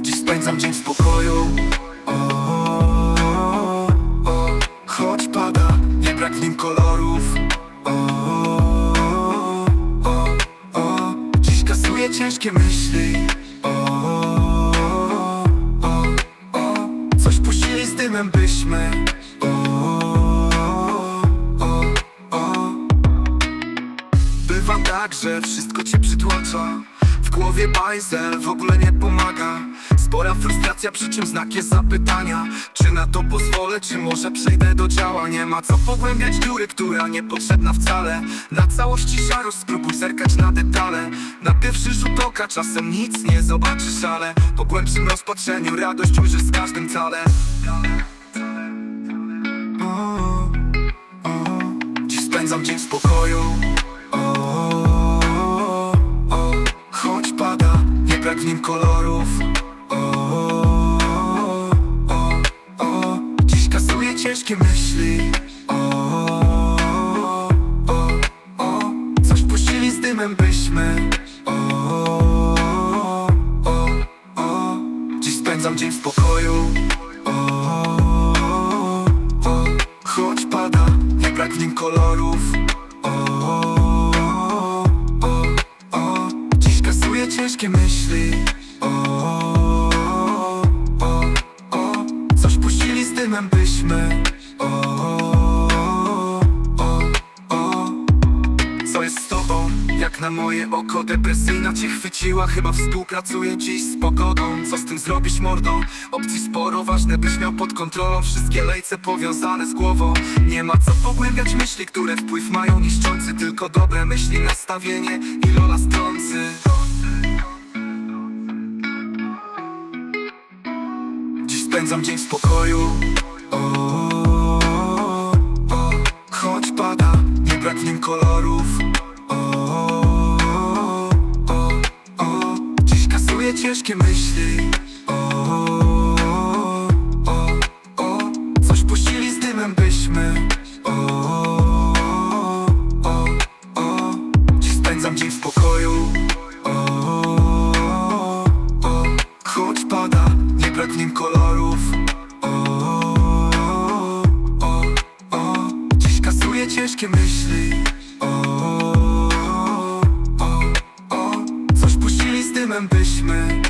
Dziś spędzam dzień w spokoju Choć pada, nie brak w nim kolorów. Dziś kasuję ciężkie myśli. Coś puścili z dymem byśmy Bywa tak, że wszystko cię przytłacza. W głowie bajzel w ogóle nie pomaga. Spora frustracja, przy czym znak jest zapytania. Czy na to pozwolę, czy może przejdę do działa Nie ma co pogłębiać dziury, która niepotrzebna wcale. Na całości szarość spróbuj zerkać na detale. Na pierwszy rzut oka czasem nic nie zobaczysz, ale Po głębszym rozpatrzeniu radość ujrzysz z każdym cale. Dziś spędzam dzień w spokoju nim kolorów. O, o, o, Dziś kasuję ciężkie myśli. O, o, o, Coś puścili z dymem byśmy. O, o, o, Dziś spędzam dzień w spokoju o, o, choć pada, nie brak w nim kolorów. O, o, myśli. O, o, o, Coś puścili z dymem byśmy. O, o, o, Co jest z tobą? Jak na moje oko depresyjna cię chwyciła. Chyba współpracuję dziś z pogodą. Co z tym zrobić mordą? Opcji sporo, ważne byś miał pod kontrolą Wszystkie lejce powiązane z głową. Nie ma co pogłębiać myśli, które wpływ mają niszczący. Tylko dobre myśli, nastawienie i rola strący spędzam dzień w spokoju o, o, Choć pada, nie brak w nim kolorów. O, o, o, Dziś kasuję ciężkie myśli wszystkie myśli. O, o, o, o, Coś puścili z dymem byśmy